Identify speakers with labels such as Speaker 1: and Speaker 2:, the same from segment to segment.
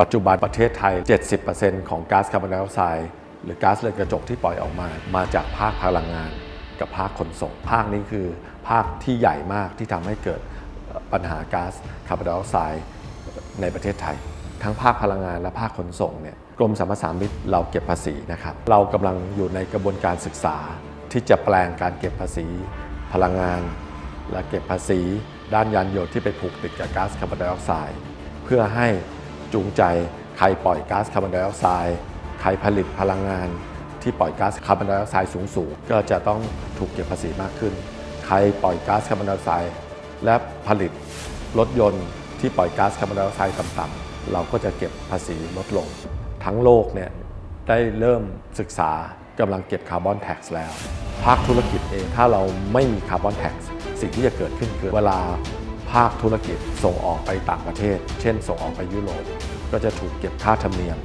Speaker 1: ปัจจุบันประเทศไทย 70%ของก๊าซคาร์บอนไดออกไซด์หรือก๊าซเรือนกระจกที่ปล่อยออกมา มาจากภาคพลังงานกับภาคขนส่ง ภาคนี้คือภาคที่ใหญ่มากที่ทำให้เกิดปัญหาก๊าซคาร์บอนไดออกไซด์ในประเทศไทย ทั้งภาคพลังงานและภาคขนส่งเนี่ยกรมสรรพสามิตเราเก็บภาษีนะครับ เรากำลังอยู่ในกระบวนการศึกษา ที่จะแปลงการเก็บภาษี พลังงาน และเก็บภาษี ด้านยานยนต์ที่ไปผูกติดกับก๊าซคาร์บอนไดออกไซด์เพื่อให้ จูงใจ ใครปล่อยก๊าซคาร์บอนไดออกไซด์ใครผลิตพลังงาน ที่ปล่อยก๊าซคาร์บอนไดออกไซด์สูงๆก็จะต้องถูกเก็บภาษีมากขึ้น ใครปล่อยก๊าซคาร์บอนไดออกไซด์และผลิตรถยนต์ที่ปล่อยก๊าซคาร์บอนไดออกไซด์ต่ำๆเราก็จะเก็บภาษีลดลง ทั้งโลกเนี่ยได้เริ่มศึกษากำลังเก็บคาร์บอนแท็กซ์แล้ว ภาคธุรกิจเองถ้าเราไม่มีคาร์บอนแท็กซ์สิ่งที่จะเกิดขึ้นคือเวลา ภาคธุรกิจส่งออกไปต่างประเทศ เช่น ส่งออกไปยุโรปก็จะถูกเก็บค่าธรรมเนียม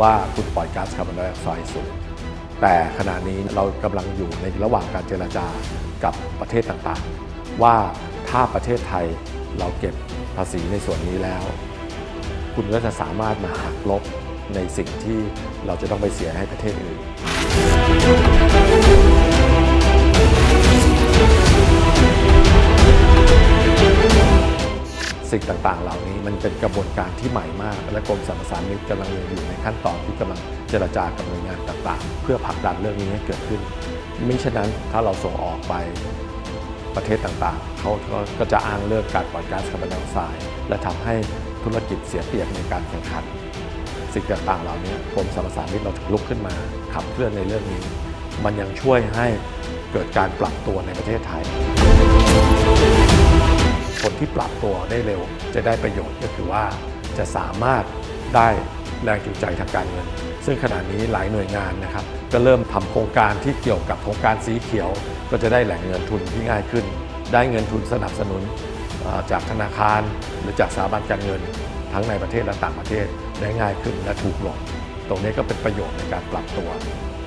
Speaker 1: ว่าคุณปล่อยก๊าซคาร์บอนไดออกไซด์สูงแต่ขณะนี้เรากำลังอยู่ในระหว่างการเจรจากับประเทศต่างๆ ว่าถ้าประเทศไทยเราเก็บภาษีในส่วนนี้แล้ว คุณก็จะสามารถมาหักลบในสิ่งที่เราจะต้องไปเสียให้ประเทศอื่น สิ่งต่างๆ เหล่านี้มันเป็นกระบวนการที่ใหม่มาก และกรมสรรพสามิตกำลังอยู่ในขั้นตอนที่กำลังเจรจากับหน่วยงานต่างๆ เพื่อผลักดันเรื่องนี้ให้เกิดขึ้นมิฉะนั้นถ้าเราส่งออกไปประเทศต่างๆ เขาก็จะอ้างเรื่องการปล่อยก๊าซคาร์บอนไดออกไซด์และทำให้ธุรกิจเสียเปรียบในการแข่งขัน สิ่งต่างๆ เหล่านี้กรมสรรพสามิตเราถึงลุกขึ้นมาขับเคลื่อนในเรื่องนี้ มันยังช่วยให้เกิดการปรับตัวในประเทศไทย ที่ปรับตัวได้เร็ว จะได้ประโยชน์ก็คือว่าจะสามารถได้แรงจูงใจทางการเงิน ซึ่งขณะนี้หลายหน่วยงานนะครับ ก็เริ่มทำโครงการที่เกี่ยวกับโครงการสีเขียว ก็จะได้แหล่งเงินทุนที่ง่ายขึ้น ได้เงินทุนสนับสนุนจากธนาคาร หรือจากสถาบันการเงิน ทั้งในประเทศและต่างประเทศได้ง่ายขึ้นและถูกลง ตรงนี้ก็เป็นประโยชน์ในการปรับตัว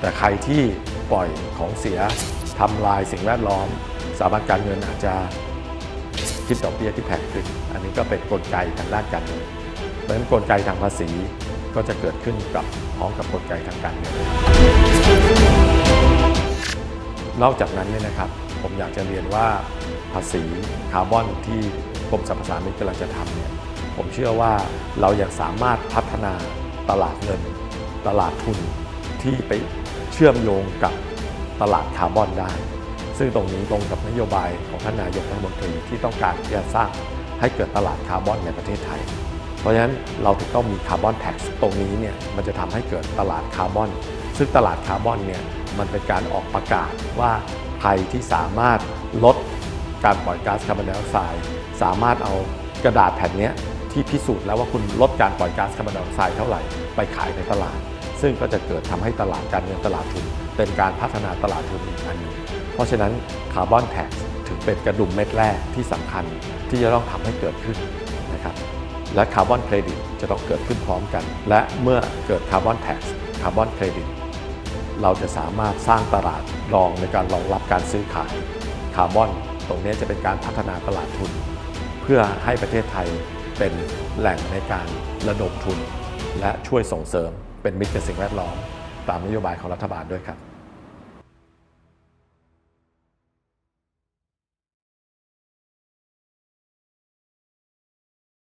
Speaker 1: แต่ใครที่ปล่อยของเสียทำลายสิ่งแวดล้อมสถาบันการเงินอาจจะ คิดดอกเบี้ยที่แพงขึ้น อันนี้ก็เป็นกลไกทางด้านการเงินเพราะฉะนั้นกลไกทางภาษีก็จะเกิดขึ้นกับพร้อมกับกลไกทางการเงิน นอกจากนั้นเนี่ยนะครับ ผมอยากจะเรียนว่าภาษีคาร์บอนที่กรมสรรพสามิตกำลังจะทำเนี่ยผมเชื่อว่าเรายังสามารถพัฒนาตลาดเงิน ตลาดทุนที่ไปเชื่อมโยงกับตลาดคาร์บอนได้ ซึ่งตรงนี้ตรงกับนโยบายของท่านนายกรัฐมนตรีที่ต้องการที่จะสร้างให้เกิดตลาดคาร์บอนในประเทศไทย เพราะฉะนั้นเราถึงต้องมีคาร์บอนแท็กซ์ตรงนี้เนี่ยมันจะทำให้เกิดตลาดคาร์บอน ซึ่งตลาดคาร์บอนเนี่ยมันเป็นการออกประกาศว่าใครที่สามารถลดการปล่อยก๊าซคาร์บอนไดออกไซด์สามารถเอากระดาษแผ่นนี้ที่พิสูจน์แล้วว่าคุณลดการปล่อยก๊าซคาร์บอนไดออกไซด์เท่าไหร่ไปขายในตลาด ซึ่งก็จะเกิดทำให้ตลาดการเงินตลาดทุน เป็นการพัฒนาตลาดทุนอีกอันหนึ่ง เพราะฉะนั้นคาร์บอนแท็กถึงเป็นกระดุมเม็ดแรกที่สำคัญที่จะต้องทำให้เกิดขึ้นนะครับและคาร์บอนเครดิตจะต้องเกิดขึ้นพร้อมกัน และเมื่อเกิดคาร์บอนแท็กคาร์บอนเครดิตเราจะสามารถสร้างตลาดรองในการรองรับการซื้อขายคาร์บอน ตรงนี้จะเป็นการพัฒนาตลาดทุน เพื่อให้ประเทศไทยเป็นแหล่งในการระดมทุน และช่วยส่งเสริมเป็นมิตรกับสิ่งแวดล้อม ตามนโยบายของรัฐบาลด้วยครับ